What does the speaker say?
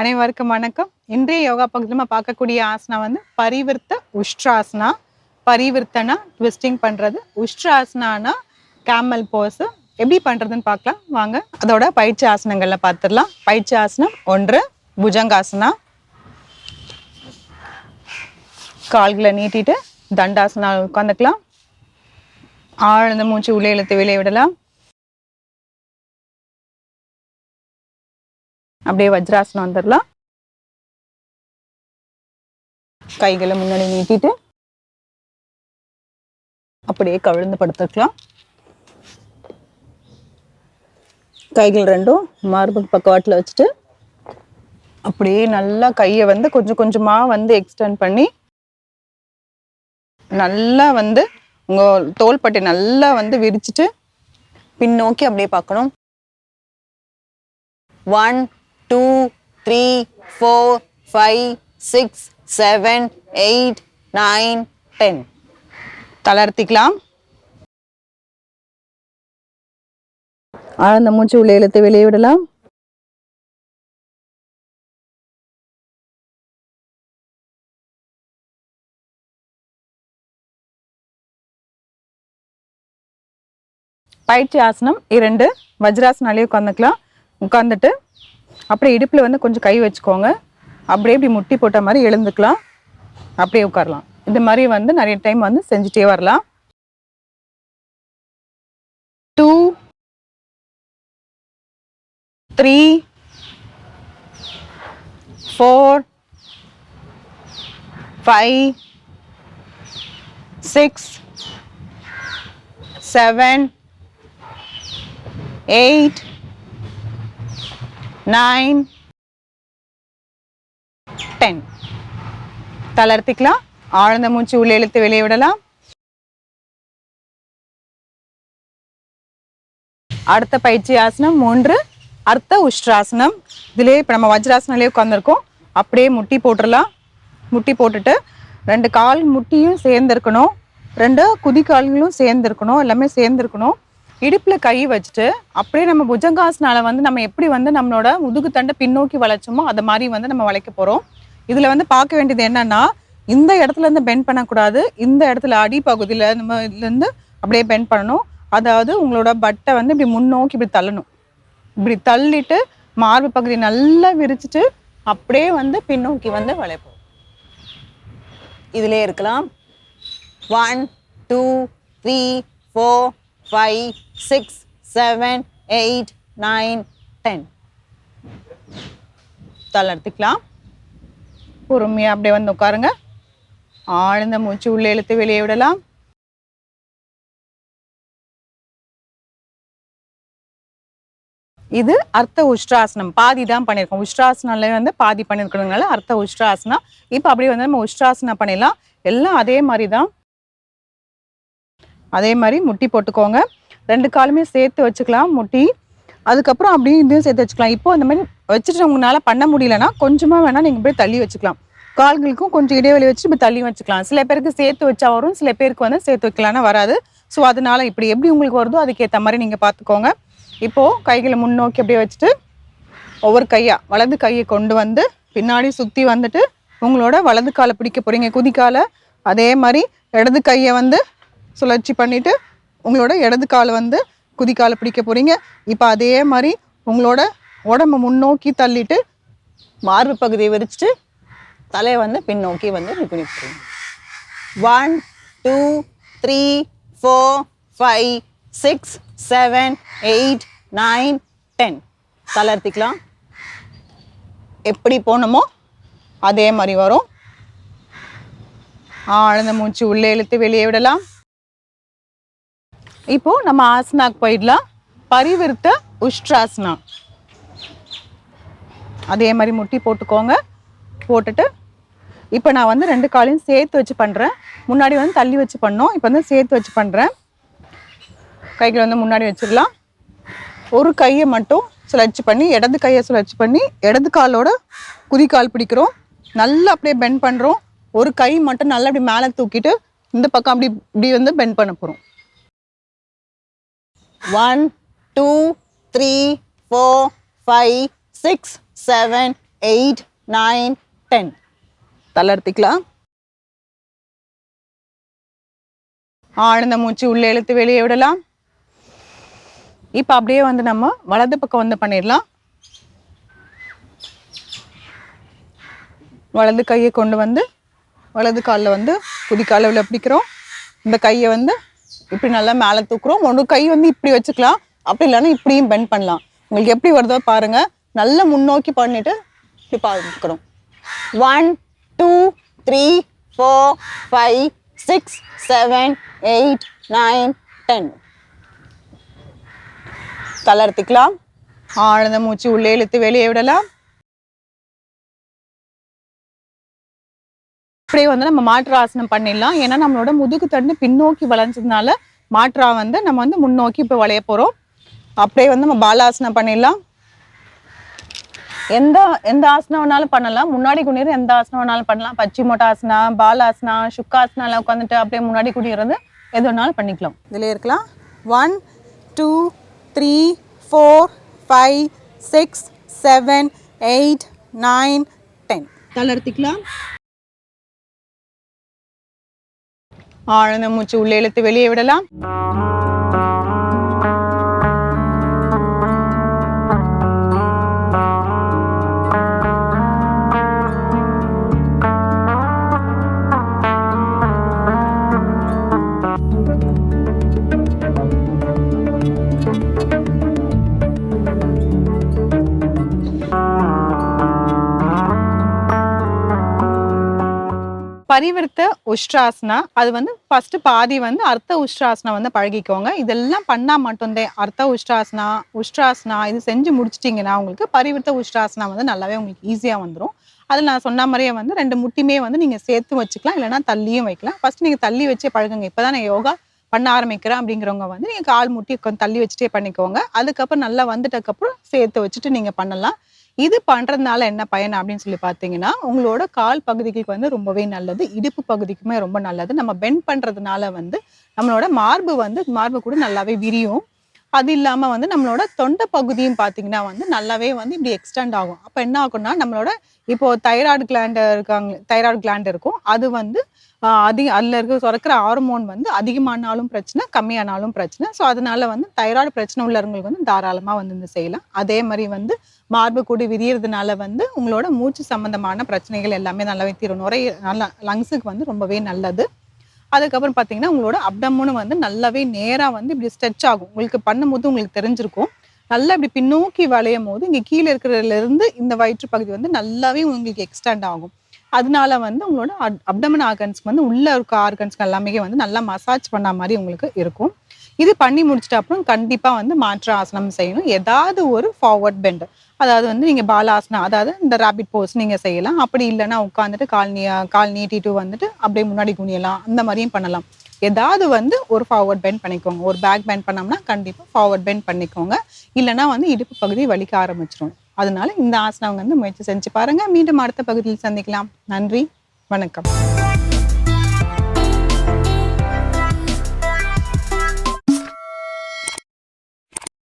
அனைவருக்கும் வணக்கம். இன்றைய யோகா பகுதியில் நம்ம பார்க்கக்கூடிய ஆசனா வந்து பரிவிர்த்த உஷ்ட்ராசனா பரிவிர்த்தனா ட்விஸ்டிங் பண்ணுறது உஷ்ட்ராசனானா கேமல் போஸு எப்படி பண்ணுறதுன்னு பார்க்கலாம். வாங்க அதோட பயிற்சி ஆசனங்களில் பார்த்துடலாம். பயிற்சி ஆசனம் ஒன்று புஜங்காசனா. கால்களை நீட்டிட்டு தண்டாசனா உட்காந்துக்கலாம் ஆழ்ந்த மூச்சு உள்ளே இழுத்து வெளியே விடலாம். அப்படியே வஜ்ராசனம் வந்துடலாம். கைகளை முன்னாடி நீட்டிட்டு அப்படியே கவிழ்ந்து படுத்துக்கலாம். கைகள் ரெண்டும் மார்பு பக்கவாட்டில் வச்சுட்டு அப்படியே நல்லா கையை வந்து கொஞ்சம் கொஞ்சமாக வந்து எக்ஸ்டெண்ட் பண்ணி நல்லா வந்து உங்கள் தோள்பட்டை நல்லா வந்து விரிச்சிட்டு பின்னோக்கி அப்படியே பார்க்கணும். One two three four five six seven eight nine ten தளர்த்திக்கலாம். ஆழ்ந்த மூச்சு உள்ளே இழுத்து வெளியே விடலாம். பயிற்சி ஆசனம் இரண்டு. வஜ்ராசனாலே உட்காந்துக்கலாம் உட்காந்துட்டு அப்படியே இடுப்பில் வந்து கொஞ்சம் கை வச்சுக்கோங்க. அப்படியே இப்படி முட்டி போட்ட மாதிரி எழுந்துக்கலாம். அப்படியே உட்காரலாம். இது மாதிரி வந்து நிறைய டைம் வந்து செஞ்சுட்டே வரலாம். Two three four five six seven eight nine ten தளர்த்திக்கலாம். ஆழ்ந்த மூச்சு உள்ளே இழுத்து வெளியே விடலாம். அடுத்த பயிற்சி ஆசனம் மூன்று. அர்த்த உஷ்ட்ராசனம் இதிலே இப்போ நம்ம வஜ்ராசனாலே உட்காந்துருக்கோம் அப்படியே முட்டி போட்டுடலாம் முட்டி போட்டுட்டு ரெண்டு கால் முட்டியும் சேர்ந்துருக்கணும். ரெண்டு குதிக்கால்களும் சேர்ந்துருக்கணும். எல்லாமே சேர்ந்துருக்கணும். இடுப்பில் கை வச்சுட்டு அப்படியே நம்ம புஜங்காசனால வந்து நம்ம எப்படி வந்து நம்மளோட முதுகு தண்டை பின்னோக்கி வளைச்சோமோ அதை மாதிரி வந்து நம்ம வளைக்க போகிறோம் இதில் வந்து பார்க்க வேண்டியது என்னன்னா இந்த இடத்துல இருந்து பெண்ட் பண்ணக்கூடாது. இந்த இடத்துல அடிப்பகுதியில் நம்ம இதுலேருந்து அப்படியே பெண்ட் பண்ணணும். அதாவது உங்களோட பட்டை வந்து இப்படி முன்னோக்கி இப்படி தள்ளணும். இப்படி தள்ளிட்டு மார்பு பகுதி நல்லா விரிச்சிட்டு அப்படியே வந்து பின்னோக்கி வந்து வளைப்போம். இதிலே இருக்கலாம். One two three four five six seven eight nine ten தளர்த்திக்கலாம் பொறுமையாக அப்படியே வந்து உட்காருங்க. ஆழ்ந்த மூச்சு உள்ளே இழுத்து வெளியே விடலாம். இது அர்த்த உஷ்ட்ராசனம் பாதி தான் பண்ணியிருக்கோம். உஷ்ட்ராசனால வந்து பாதி பண்ணியிருக்கிறதுனால அர்த்த உஷ்ட்ராசனா இப்போ அப்படியே வந்து நம்ம உஷ்ட்ராசனா பண்ணிடலாம். எல்லாம் அதே மாதிரி தான். அதே மாதிரி முட்டி போட்டுக்கோங்க. ரெண்டு காலுமே சேர்த்து வச்சுக்கலாம் முட்டி. அதுக்கப்புறம் அப்படியே இதையும் சேர்த்து வச்சுக்கலாம். இப்போ இந்த மாதிரி வச்சுட்டு உங்களால் பண்ண முடியலன்னா கொஞ்சமாக வேணால் நீங்கள் போய் தள்ளி வச்சுக்கலாம். கால்களுக்கும் கொஞ்சம் இடைவெளி வச்சு இப்படி தள்ளி வச்சுக்கலாம். சில பேருக்கு சேர்த்து வச்சா வரும் சில பேருக்கு வந்து சேர்த்து வைக்கலான்னு வராது. ஸோ அதனால இப்படி எப்படி உங்களுக்கு வருதோ அதுக்கேற்ற மாதிரி நீங்கள் பார்த்துக்கோங்க. இப்போது கைகளை முன்னோக்கி அப்படியே வச்சுட்டு ஒவ்வொரு கையாக வலது கையை கொண்டு வந்து பின்னாடி சுற்றி வந்துட்டு உங்களோட வலது காலை பிடிக்க போகிறீங்க குதிக்காலை. அதே மாதிரி இடது கையை வந்து சுழற்சி பண்ணிவிட்டு உங்களோட இடது காலை வந்து குதிக்காலை பிடிக்க போகிறீங்க இப்போ அதே மாதிரி உங்களோட உடம்ப முன்னோக்கி தள்ளிட்டு மார்பு பகுதியை விரிச்சிட்டு தலையை வந்து பின்னோக்கி வந்து இப்படி one two three four five six seven eight nine ten தளர்த்திக்கலாம் எப்படி போனோமோ அதே மாதிரி வரும். ஆழ்ந்த மூச்சு உள்ளே இழுத்து வெளியே விடலாம். இப்போ நம்ம ஆசனாக்கு போயிடலாம். பரிவிருத்த உஷ்ட்ராசனா அதே மாதிரி முட்டி போட்டுக்கோங்க. போட்டுட்டு இப்போ நான் வந்து ரெண்டு காலையும் சேர்த்து வச்சு பண்ணுறேன் முன்னாடி வந்து தள்ளி வச்சு பண்ணோம். இப்போ வந்து சேர்த்து வச்சு பண்ணுறேன் கைகளை வந்து முன்னாடி வச்சிடலாம். ஒரு கையை மட்டும் சுழற்சி பண்ணி இடது கையை சுழற்சி பண்ணி இடது காலோட குதிக்கால் பிடிக்கிறோம். நல்லா அப்படியே பெண்ட் பண்ணுறோம் ஒரு கை மட்டும் நல்லா அப்படி மேலே தூக்கிட்டு இந்த பக்கம் அப்படி இப்படி வந்து பெண்ட் பண்ண போகிறோம் one two three four five six seven eight nine ten தளர்த்திக்கலாம் ஆழ்ந்த மூச்சு உள்ளே இழுத்து வெளியே விடலாம். இப்போ அப்படியே வந்து நம்ம வலது பக்கம் வந்து பண்ணிடலாம். வலது கையை கொண்டு வந்து வலது காலில் வந்து குதிக்கால உள்ள பிடிக்கிறோம். இந்த கையை வந்து இப்படி நல்லா மேலே தூக்குறோம். ஒன்று கை வந்து இப்படி வச்சுக்கலாம். அப்படி இல்லைன்னா இப்படியும் பெண்ட் பண்ணலாம். உங்களுக்கு எப்படி வருதோ பாருங்க. நல்லா முன்னோக்கி பண்ணிட்டு இப்படி பார்த்துக்கிறோம் one two three four five six seven eight nine ten தளர்த்திக்கலாம் ஆழ்ந்த மூச்சு உள்ளே இழுத்து வெளியே விடலாம். இப்படியே வந்து நம்ம மாற்று ஆசனம் பண்ணிடலாம். ஏன்னா நம்மளோட முதுகு தண்டு பின்னோக்கி வளைஞ்சதுனால மாற்றா வந்து நம்ம வந்து முன்னோக்கி இப்போ வளைய போகிறோம் அப்படியே வந்து நம்ம பாலாசனம் பண்ணிடலாம். எந்த எந்த ஆசனம் வேணாலும் பண்ணலாம். முன்னாடி குனிறது எந்த ஆசனம் வேணாலும் பண்ணலாம். பச்சி மொட்டாசனா பாலாசனா சுக்காசனால உட்காந்துட்டு அப்படியே முன்னாடி குனிறது எது வேணாலும் பண்ணிக்கலாம். இதில் இருக்கலாம். One two three four five six seven eight nine ten தளர்த்திக்கலாம் ஆழ்ந்த மூச்சு உள்ளே இழுத்து வெளியே விடலாம். பரிவர்த்த உஷ்ட்ராசனா அது வந்து ஃபர்ஸ்ட் பாதி வந்து அர்த்த உஷ்ட்ராசனா வந்து பழகிக்கோங்க. இதெல்லாம் பண்ணா மட்டும்தான். அர்த்த உஷ்ட்ராசனா உஷ்ட்ராசனா இது செஞ்சு முடிச்சிட்டிங்கன்னா உங்களுக்கு பரிவர்த்த உஷ்ட்ராசனா வந்து நல்லாவே உங்களுக்கு ஈஸியா வந்துடும் அதில் நான் சொன்ன மாதிரியே வந்து ரெண்டு முட்டியுமே வந்து நீங்கள் சேர்த்து வச்சுக்கலாம். இல்லைன்னா தள்ளியும் வைக்கலாம். ஃபர்ஸ்ட் நீங்கள் தள்ளி வச்சே பழகுங்க. இப்பதான் நான் யோகா பண்ண ஆரம்பிக்கிறேன் அப்படிங்கிறவங்க வந்து நீங்கள் கால் முட்டி கொஞ்சம் தள்ளி வச்சுட்டே பண்ணிக்கோங்க. அதுக்கப்புறம் நல்லா வந்துட்டக்கப்புறம் சேர்த்து வச்சுட்டு நீங்கள் பண்ணலாம். இது பண்றதுனால என்ன பயன் அப்படின்னு சொல்லி பார்த்தீங்கன்னா உங்களோட கால் பகுதிக்கு வந்து ரொம்பவே நல்லது இடுப்பு பகுதிக்குமே ரொம்ப நல்லது. நம்ம பெண்ட் பண்றதுனால வந்து நம்மளோட மார்பு வந்து மார்பு கூட நல்லாவே விரியும். அது இல்லாமல் வந்து நம்மளோட தொண்டை பகுதியும் பார்த்தீங்கன்னா வந்து நல்லாவே வந்து இப்படி எக்ஸ்டெண்ட் ஆகும். அப்போ என்ன ஆகும்னா நம்மளோட இப்போ தைராய்டு கிளாண்ட் இருக்காங்க தைராய்டு கிளாண்ட் இருக்கும். அது வந்து அதிக அதில் இருக்க சுரக்கிற ஹார்மோன் வந்து அதிகமானாலும் பிரச்சனை கம்மியானாலும் பிரச்சனை. ஸோ அதனால வந்து தைராய்டு பிரச்சனை உள்ளவங்களுக்கு வந்து தாராளமாக வந்து இந்த செய்யலாம். அதே மாதிரி வந்து மார்பு கூடி விரியறதுனால வந்து உங்களோட மூச்சு சம்பந்தமான பிரச்சனைகள் எல்லாமே நல்லாவே தீரும். நுரைய நல்லா லங்ஸுக்கு வந்து ரொம்பவே நல்லது. அதுக்கப்புறம் பார்த்தீங்கன்னா உங்களோட அப்டமுன்னு வந்து நல்லாவே நேராக வந்து இப்படி ஸ்ட்ரெச் ஆகும். உங்களுக்கு பண்ணும்போது உங்களுக்கு தெரிஞ்சிருக்கும். நல்லா இப்படி பின்னோக்கி வளையும் போது இங்கே கீழே இருக்கிறதுலேருந்து இந்த வயிற்று பகுதி வந்து நல்லாவே உங்களுக்கு எக்ஸ்டெண்ட் ஆகும். அதனால வந்து உங்களோட அப்டமன் ஆர்கன்ஸ்க்கு வந்து உள்ள இருக்க ஆர்கன்ஸ்க்கு எல்லாமே வந்து நல்லா மசாஜ் பண்ண மாதிரி உங்களுக்கு இருக்கும். இது பண்ணி முடிச்சிட்ட அப்புறம் கண்டிப்பாக வந்து மாற்று ஆசனம் செய்யணும். ஏதாவது ஒரு ஃபார்வர்ட் பெண்ட் அதாவது வந்து நீங்கள் பாலாசனம் அதாவது இந்த ரேபிட் போஸ் நீங்கள் செய்யலாம். அப்படி இல்லைன்னா உட்காந்துட்டு கால் நீ கால் நீட்டிட்டு வந்துட்டு அப்படியே முன்னாடி குனியலாம். அந்த மாதிரியும் பண்ணலாம். ஏதாவது வந்து ஒரு ஃபார்வர்ட் பெண்ட் பண்ணிக்கோங்க. ஒரு பேக் பெண்ட் பண்ணோம்னா கண்டிப்பாக ஃபார்வர்ட் பெண்ட் பண்ணிக்கோங்க. இல்லைன்னா வந்து இடுப்பு பகுதி வலிக்க ஆரம்பிச்சிடும் அதனால இந்த ஆசனம் வந்து முயற்சி செஞ்சு பாருங்கள் மீண்டும் அடுத்த பகுதியில் சந்திக்கலாம். நன்றி. வணக்கம்.